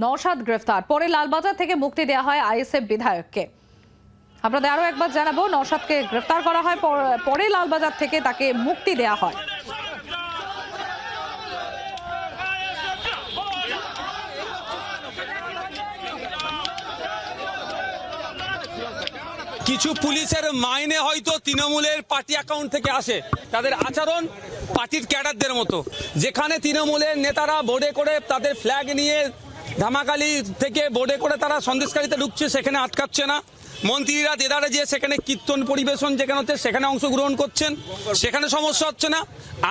নওশাদ গ্রেফতার, পরে লালবাজার থেকে মুক্তি দেওয়া হয় আইএসএফ বিধায়ককে। আপনাদের আরও একবার জানাব, নওশাদকে গ্রেফতার করা হয়, পর- লালবাজার থেকে তাকে মুক্তি দেওয়া হয়। কিছু পুলিশের মাইনে হয়তো তৃণমূলের পার্টি অ্যাকাউন্ট থেকে আসে, তাদের আচরণ পার্টির ক্যাডারদের মতো। যেখানে তৃণমূলের নেতারা বোর্ডে করে তাদের ফ্ল্যাগ নিয়ে ধামাকালি থেকে বোর্ডে করে তারা সন্দেশকারীতে ঢুকছে, সেখানে আটকাচ্ছে না। মন্ত্রীরা দেদারে যে সেখানে কীর্তন পরিবেশন যেখানে হচ্ছে, সেখানে অংশগ্রহণ করছেন, সেখানে সমস্যা হচ্ছে না।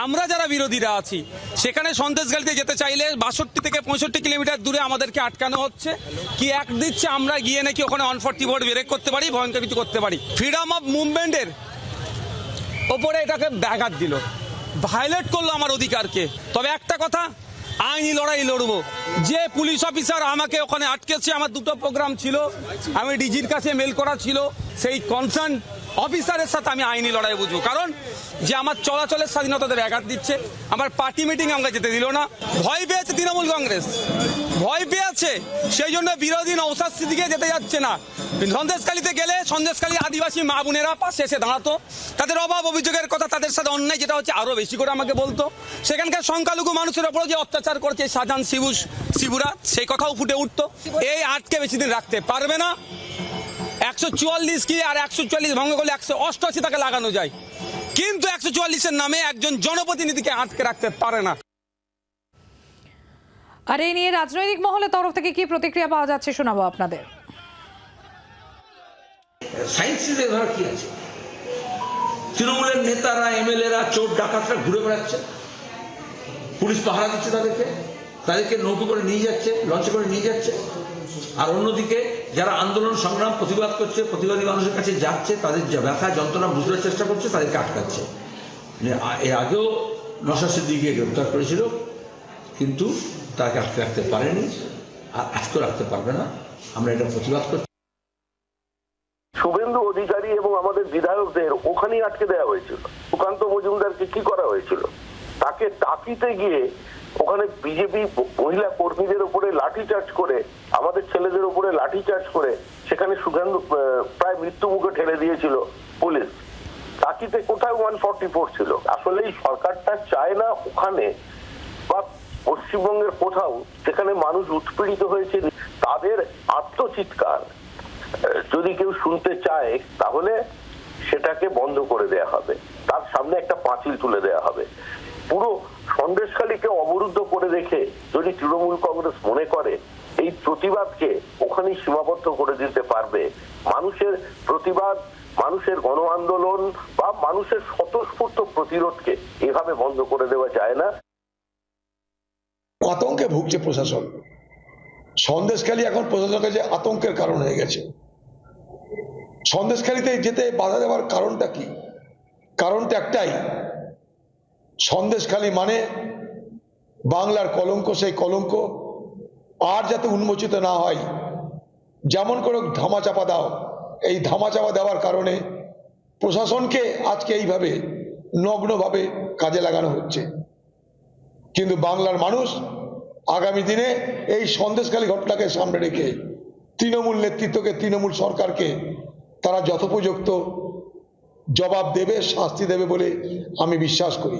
আমরা যারা বিরোধীরা আছি, সেখানে সন্দেশগালিতে যেতে চাইলে বাষট্টি থেকে পঁয়ষট্টি কিলোমিটার দূরে আমাদেরকে আটকানো হচ্ছে। কি এক দিচ্ছে, আমরা গিয়ে নাকি ওখানে অন ফর্টি বোর্ড ব্রেক করতে পারি, ভয়ঙ্কর কিছু করতে পারি। ফ্রিডম অফ মুভমেন্টের ওপরে এটাকে ব্যাঘাত দিল। ভায়োলেট করল আমার অধিকারকে। তবে একটা কথা আইনি লড়াই লড়ব। যে পুলিশ অফিসার আমাকে ওখানে আটকেছে, আমার দুটো প্রোগ্রাম ছিল। আমি ডিজির কাছে মেল করা ছিল। সেই কনসার্ন অফিসারের সাথে আমি আইনি লড়াই বুঝব। কারণ যে আমার চলাচলের স্বাধীনতাদের ব্যাঘাত দিচ্ছে, আমার পার্টি মিটিং আমাকে যেতে দিল না। ভয় পেয়েছে তৃণমূল কংগ্রেস। ভয় পেয়েছে। সেই জন্য বিরোধী নৌসাদ সিদ্দিকে যেতে যাচ্ছে না। সন্দেশকালীতে গেলে সন্দেশকালী আদিবাসী মা বোনেরা পাশে এসে দাঁড়াতো। তাদের অভাব অভিযোগের কথা তাদের সাথে অন্যায়, যেটা হচ্ছে আরও বেশি করে আমাকে বলতো। সেখানকার সংখ্যালঘু মানুষের ওপর যে অত্যাচার করছে শাহজাহান শিবু শিবুরা, সেই কথাও ফুটে উঠতো। এই আটকে বেশি দিন রাখতে পারবে না। একশো চুয়াল্লিশ কি আর একশো চুয়াল্লিশ ভঙ্গ করলে একশো অষ্টআশি তাকে লাগানো যায়? কিন্তু একশো চুয়াল্লিশের নামে একজন জনপ্রতিনিধিকে আটকে রাখতে পারে না। আর এই নিয়ে রাজনৈতিক মহলের তরফ থেকে কি প্রতিক্রিয়া পাওয়া যাচ্ছে শোনাবো আপনাদের। সায়েন্সিসে ধরা কি আছে? তৃণমূলের নেতারা এমএলএরা চোর ডাকাতরা ঘুরে বেড়াচ্ছে। পুলিশ পাহারা দিচ্ছে তাদেরকে। তাদেরকে নৌকো করে নিয়ে যাচ্ছে লঞ্চে করে নিয়ে যাচ্ছে। আর অন্যদিকে যারা আন্দোলন, সংগ্রাম, প্রতিবাদ করছে, প্রতিবাদী মানুষের কাছে যাচ্ছে, তাদের যা ব্যথা, যন্ত্রণা বুঝতে চেষ্টা করছে, তাদেরকে আটকাচ্ছে। মানে এর আগেও নশা সিদ্দিকে গ্রেপ্তার করেছিল, কিন্তু তাকে আটকে রাখতে পারেনি, আর আজকেও রাখতে পারবে না। আমরা এটা প্রতিবাদ করছি। শুভেন্দু অধিকারী এবং আমাদের বিধায়কদের ওখানেই আটকে দেওয়া হয়েছিল। সুকান্ত মজুমদারকে কি করা হয়েছিল? তাকে তাকিতে গিয়ে ওখানে বিজেপি মহিলা কর্মীদের উপরে লাঠি চার্জ করে আমাদের ছেলেদের উপরে লাঠি চার্জ করে সেখানে সুগেন্দু আহ, প্রায় মৃত্যু মুখে ঠেলে দিয়েছিল পুলিশ। তাকিতে কোথায় ওয়ান ফর্টি ফোর ছিল? আসলে এই সরকারটা চায় না ওখানে বা পশ্চিমবঙ্গের কোথাও যেখানে মানুষ উৎপীড়িত হয়েছে। তাদের আত্মচিৎকার যদি কেউ শুনতে চায় তাহলে সেটাকে বন্ধ করে দেয়া হবে। তার সামনে একটা পাঁচিল তুলে দেয়া হবে। পুরো সন্দেশখালীকে অবরুদ্ধ করে রেখে যদি তৃণমূল কংগ্রেস মনে করে, এই প্রতিবাদকে ওখানেই সীমাবদ্ধ করে দিতে পারবে। মানুষের প্রতিবাদ, মানুষের গণ আন্দোলন বা মানুষের স্বতঃস্ফূর্ত প্রতিরোধকে এভাবে বন্ধ করে দেওয়া যায় না। আতঙ্কে ভুগছে প্রশাসন। সন্দেশখালী এখন প্রশাসনের কাছে আতঙ্কের কারণ হয়ে গেছে। সন্দেশখালীতে যেতে বাধা দেওয়ার কারণটা কি? কারণটা একটাই সন্দেশখালী মানে বাংলার কলঙ্ক, সেই কলঙ্ক। আর যাতে উন্মোচিত না হয়, যেমন করে ধামাচাপা দাও। এই ধামাচাপা দেওয়ার কারণে প্রশাসনকে আজকে এইভাবে নগ্নভাবে কাজে লাগানো হচ্ছে। কিন্তু বাংলার মানুষ আগামী দিনে এই সন্দেশখালী ঘটনাকে সামনে রেখে তৃণমূল নেতৃত্বকে, তৃণমূল সরকারকে তারা যথোপযুক্ত জবাব দেবে, শাস্তি দেবে বলে আমি বিশ্বাস করি।